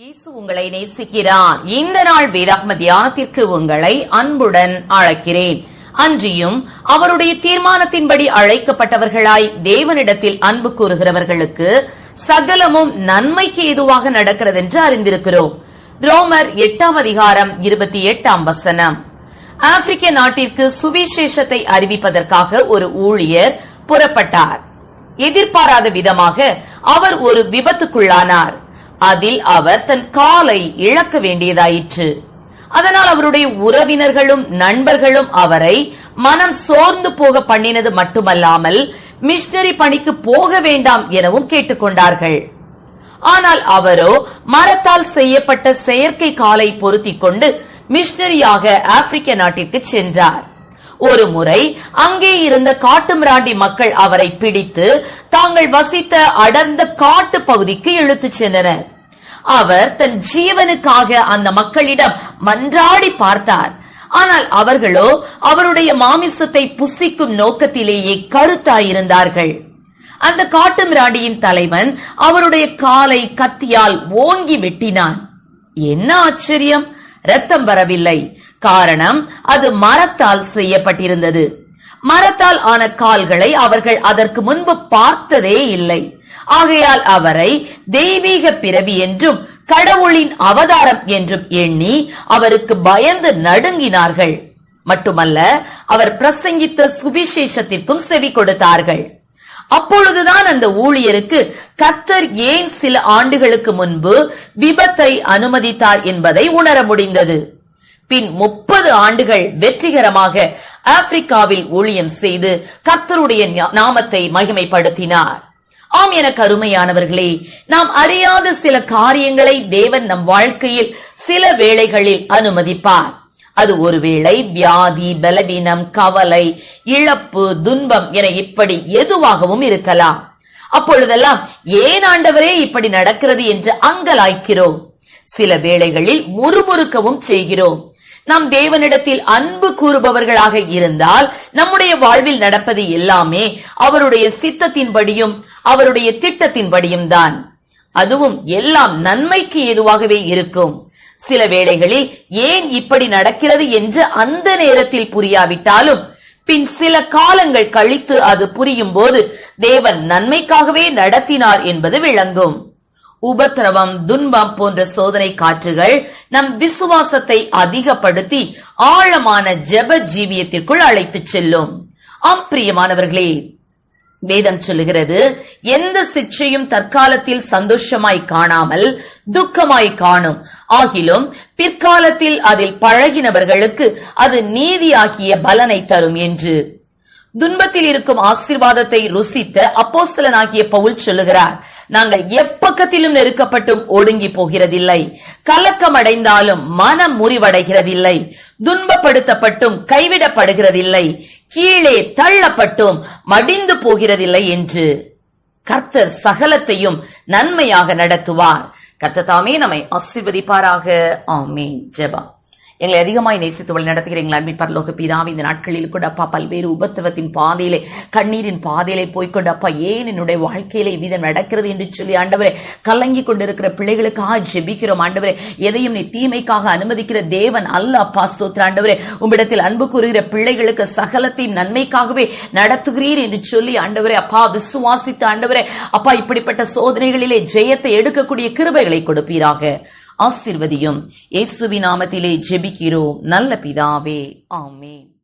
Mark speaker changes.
Speaker 1: இயேசு உங்களை நேசிக்கிறார். இந்த நாள் வேதாகம தியானத்திற்கு உங்களை அன்புடன் அழைக்கிறேன். அன்றியும் அவருடைய தீர்மானத்தின்படி அழைக்கப்பட்டவர்களாய் தேவனிடத்தில் அன்பு கூறுகிறவர்களுக்கு சகலமும் நன்மைக்கு ஏதுவாக நடக்கிறது என்று அறிந்திருக்கிறோம். ரோமர் எட்டாம் அதிகாரம் இருபத்தி எட்டாம் வசனம். ஆப்பிரிக்க நாட்டிற்கு சுவிசேஷத்தை அறிவிப்பதற்காக ஒரு ஊழியர் புறப்பட்டார். எதிர்பாராத விதமாக அவர் ஒரு விபத்துக்குள்ளானார். அதில் அவர் தன் காலை இழக்க வேண்டியதாயிற்று. அதனால் அவருடைய உறவினர்களும் நண்பர்களும் அவரை மனம் சோர்ந்து போக பண்ணினது மட்டுமல்லாமல் மிஷினரி பணிக்கு போக வேண்டாம் எனவும் கேட்டுக்கொண்டார்கள் ஆனால் அவரோ மரத்தால் செய்யப்பட்ட செயற்கை காலை பொருத்திக் கொண்டு மிஷினரியாக ஆப்பிரிக்க நாட்டிற்கு சென்றார். ஒரு முறை அங்கே இருந்த காட்டுமிராண்டி மக்கள் அவரை பிடித்து தாங்கள் வசித்த அடர்ந்த காட்டு பகுதிக்கு இழுத்துச் சென்றனர். அவர் தன் ஜீவனுக்காக அந்த மக்களிடம் மன்றாடி பார்த்தார். ஆனால் அவர்களோ அவருடைய மாமிசத்தை புசிக்கும் நோக்கத்திலேயே கருத்தாயிருந்தார்கள். அந்த காட்டுமிராண்டியின் தலைவன் அவருடைய காலை கத்தியால் ஓங்கி வெட்டினான். என்ன ஆச்சரியம்? ரத்தம் வரவில்லை. காரணம் அது மரத்தால் செய்யப்பட்டிருந்தது. மரத்தால் ஆன கால்களை அவர்கள் அதற்கு முன்பு பார்த்ததே இல்லை. ஆகையால் அவரை தெய்வீக பிறவி என்றும் கடவுளின் அவதாரம் என்றும் எண்ணி அவருக்கு பயந்து நடுங்கினார்கள். மட்டுமல்ல அவர் பிரசங்கித்த சுவிசேஷத்திற்கும் செவி கொடுத்தார்கள். அப்பொழுதுதான் அந்த ஊழியருக்கு கத்தர் ஏன் சில ஆண்டுகளுக்கு முன்பு விபத்தை அனுமதித்தார் என்பதை உணர முடிந்தது. பின் முப்பது ஆண்டுகள் வெற்றிகரமாக ஆப்பிரிக்காவில் ஊழியம் செய்து கர்த்தருடைய நாமத்தை மகிமைப்படுத்தினார். ஆம் என கருமையானவர்களே நாம் அறியாத சில காரியங்களை தேவன் நம் வாழ்க்கையில் சில வேளைகளில் அனுமதிப்பார். அது ஒருவேளை வியாதி பலவீனம் கவலை இழப்பு துன்பம் என இப்படி எதுவாகவும் இருக்கலாம். அப்பொழுதெல்லாம் ஏன் ஆண்டவரே இப்படி நடக்கிறது என்று அங்கலாய்க்கிறோம்? சில வேளைகளில் முறுமுறுக்கவும் செய்கிறோம். நாம் தேவனிடத்தில் அன்பு கூறுபவர்களாக இருந்தால் நம்முடைய வாழ்வில் நடப்பது எல்லாமே அவருடைய சித்தத்தின்படியும் அவருடைய திட்டத்தின்படியும் தான். அதுவும் எல்லாம் நன்மைக்கு ஏதுவாகவே இருக்கும். சில வேளைகளில் ஏன் இப்படி நடக்கிறது என்று அந்த நேரத்தில் புரியாவிட்டாலும் பின் சில காலங்கள் கழித்து அது புரியும் போது தேவன் நன்மைக்காகவே நடத்தினார் என்பது விளங்கும். உபத்திரவம் துன்பம் போன்ற சோதனை காற்றுகள் நம் விசுவாசத்தை அதிகப்படுத்தி ஆழமான ஜெப ஜீவியத்திற்குள் அழைத்துச் செல்லும். ஆம் பிரியமானவர்களே வேதம் சொல்லுகிறது எந்த சிக்ஷையும் தற்காலத்தில் சந்தோஷமாய் காணாமல் துக்கமாய் காணும். ஆகிலும் பிற்காலத்தில் அதில் பழகினவர்களுக்கு அது நீதியாகிய பலனை தரும் என்று. துன்பத்தில் இருக்கும் ஆசீர்வாதத்தை ருசித்த அப்போஸ்தலனாகிய பவுல் சொல்லுகிறார் நாங்கள் எப்பக்கத்திலும் நெருக்கப்பட்டும் ஒடுங்கி போகிறதில்லை. கலக்கம் அடைந்தாலும் மனம் முறிவடைகிறதில்லை. துன்பப்படுத்தப்பட்டும் கைவிடப்படுகிறதில்லை. கீழே தள்ளப்பட்டும் மடிந்து போகிறதில்லை என்று கர்த்தர் சகலத்தையும் நன்மையாக நடத்துவார். கர்த்ததாமே நம்மை ஆசிர்வதிப்பாராக. ஆமே ஜபா எங்களை அதிகமாய் நேசித்து வழி நடத்துகிற எங்கள் அன்பின் பரலோக பிதாவே இந்த நாட்களில் கூட அப்பா பல்வேறு உபத்திரவத்தின் பாதையிலே கண்ணீரின் பாதையிலே போய்க்கொண்டு அப்பா ஏன் என்னுடைய வாழ்க்கையிலே விதம் நடக்கிறது என்று சொல்லி ஆண்டவரே கலங்கி கொண்டிருக்கிற பிள்ளைகளுக்காக ஜெபிக்கிறோம் ஆண்டவரே. எதையும் நீ தீமைக்காக அனுமதிக்கிற தேவன் அல்ல அப்பா ஸ்தோத்திர ஆண்டவரே. உம்மிடத்தில் அன்பு கூறுகிற பிள்ளைகளுக்கு சகலத்தையும் நன்மைக்காகவே நடத்துகிறீர் என்று சொல்லி ஆண்டவரே அப்பா விசுவாசித்து ஆண்டவரே அப்பா இப்படிப்பட்ட சோதனைகளிலே ஜெயத்தை எடுக்கக்கூடிய கிருபைகளை கொடுப்பீராக. ஆசிர்வதியும். இயேசுவி நாமத்திலே ஜெபிக்கிறோம். நல்ல பிதாவே. ஆமென்.